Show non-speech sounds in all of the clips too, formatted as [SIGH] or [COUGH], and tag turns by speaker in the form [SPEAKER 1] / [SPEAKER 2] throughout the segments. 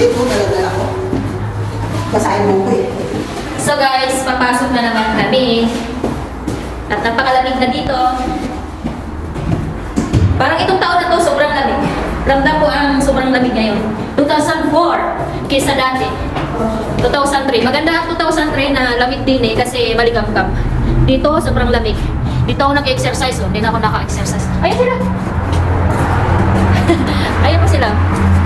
[SPEAKER 1] dito, dala-dala ko. Basahin mo ko eh.
[SPEAKER 2] So guys, papasok na naman kami. At napakalamig na dito. Parang itong taon na to, sobrang lamig. Ramdam ko ang sobrang lamig ngayon. 2004 kaysa dati. 2003. Maganda ang 2003 na lamig din eh kasi maligam-gam. Dito, sobrang lamig. Dito ako nag-exercise oh. Hindi na ako naka-exercise. Ayun sila! [LAUGHS] Ayun pa sila.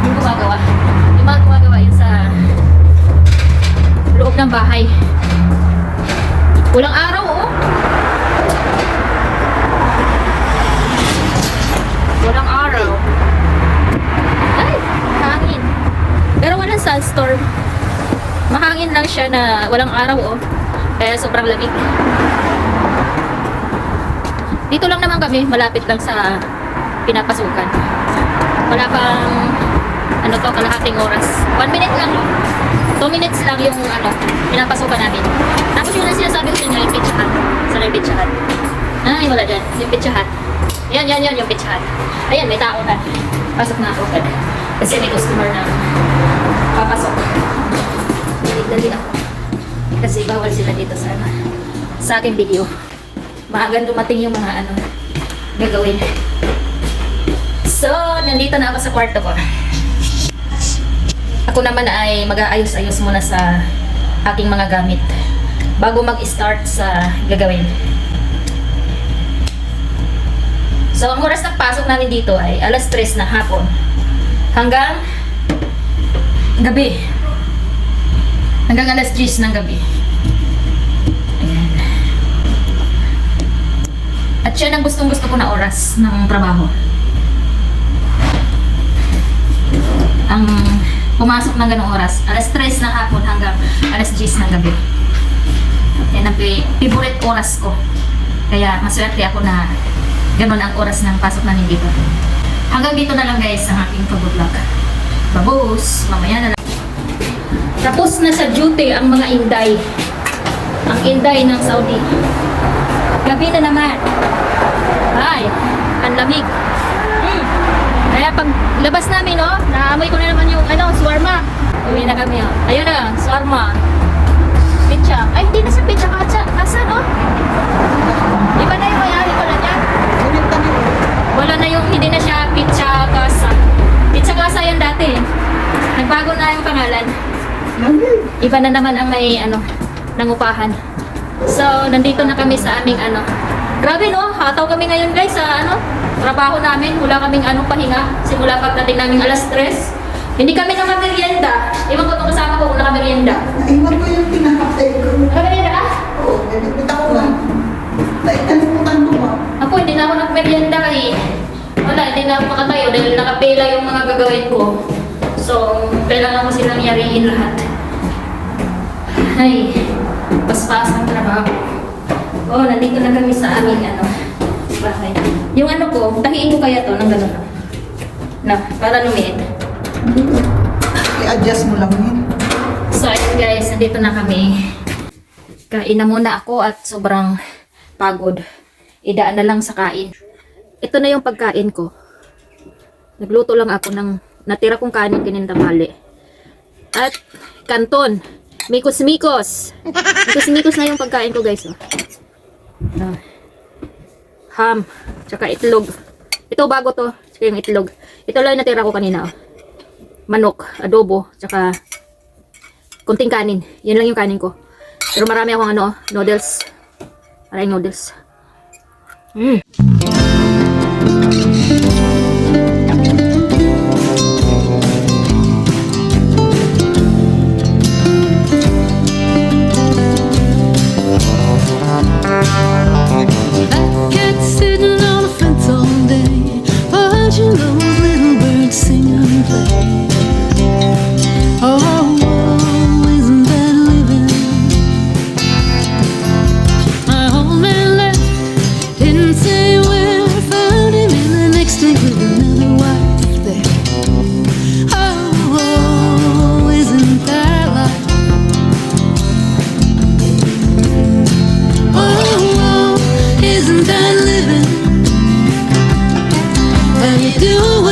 [SPEAKER 2] Yung gumagawa. Mga gumagawa yun sa loob ng bahay. Walang araw, oh. Walang araw. Ay, hangin. Pero walang sunstorm. Mahangin lang siya na walang araw, oh. Kaya sobrang lamig. Dito lang naman kami, malapit lang sa pinapasukan. Wala pang ano to, kalahating oras. One minute lang, oh. Two minutes lang yung ano, pinapasukan namin. Tapos yung na sinasabi ko sa inyo, yung pizza hut. Sa yung pizza hut. Ay, wala dyan. Yung pizza hut. Yan, yan, yan, yung pizza hut. Ayan, may tao na. Pasok na ako. Kasi may customer na papasok. Dali-dali ako. Kasi bawal sila dito sa ano, sa aking video. Maagang dumating yung mga ano, gagawin. So, nandito na ako sa kwarto ko. Ako naman ay mag-aayos-ayos muna sa aking mga gamit bago mag-start sa gagawin. So, ang oras ng pasok namin dito ay alas 3 na hapon hanggang gabi. Hanggang alas 10 ng gabi. Ayan. At yan ang gustong-gusto ko na oras ng trabaho. Ang pumasok ng ganong oras. Alas 3 ng hapon hanggang alas 10 ng gabi. Yan ang favorite oras ko. Kaya maswerte ako na ganon ang oras ng pasok namin dito. Hanggang dito na lang guys ang aking pag-vlog. Babos, mamaya na lang. Tapos na sa duty ang mga inday. Ang inday ng Saudi. Gabi na naman. Ay, ang lamig. Kaya pag labas namin, no, naamoy ko na naman yung, ano, swarma. Uwi na kami, oh. Ayun na, swarma. Pizza. Ay, hindi na sa pizza. Kasa, kasa, no? Iba na yung mayari pala niya. Wala na yung, hindi na siya pizza kasa. Pizza kasa yan dati. Nagbago na yung pangalan. Iba na naman ang may, ano, nangupahan. So, nandito na kami sa aming, ano, grabe, no? Hataw kami ngayon, guys, sa, ano, trabaho namin. Wala kaming, ano, pahinga. Simula pagdating namin alas 3. Hindi kami nakamerienda. Iwan ko itong kasama ko kung nakamerienda.
[SPEAKER 1] Naiwan ko yung pinakapay ko.
[SPEAKER 2] Nakamerienda ka?
[SPEAKER 1] Oo, nabibit ako lang. Dahil nalimutan ko ba?
[SPEAKER 2] Ako, hindi na ako nagmerienda eh. Wala, hindi na ako makatayo dahil nakapila yung mga gagawin ko. So, kailangan ko silang yariin lahat. Ay, paspas ang trabaho. Oh, nandito na kami sa aming ano, bahay. Yung ano ko, tahiin ko kaya to ng gano'n. Na, para lumiit.
[SPEAKER 1] I-adjust mo lang yun.
[SPEAKER 2] So, ayun guys, nandito na kami. Kain na muna ako at sobrang pagod. Idaan na lang sa kain. Ito na yung pagkain ko. Nagluto lang ako ng natira kong kanin kinintamali. At kanton. Mikos-mikos. Mikos-mikos na yung pagkain ko guys. Oh. Ah. Ham. Tsaka itlog. Ito bago to. Tsaka yung itlog. Ito lang natira ko kanina. Oh. Manok, adobo, tsaka kunting kanin. Yan lang yung kanin ko. Pero marami akong ano, noodles. Maraming noodles. Mm.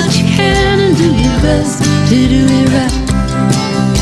[SPEAKER 3] what you can and do your best to do it right.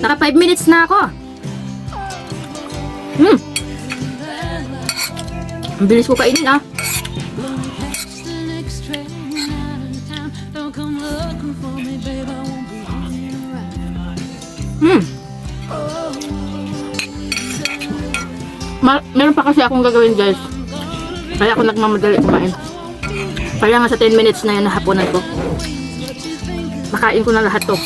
[SPEAKER 2] Naka 5 minutes na ako. Hmm. Ang bilis ko kainin ah. Hmm. Ma meron pa kasi akong gagawin guys. Kaya ako nagmamadali kumain. Kaya nga sa 10 minutes na yun na hapunan ko. Makain ko na lahat to.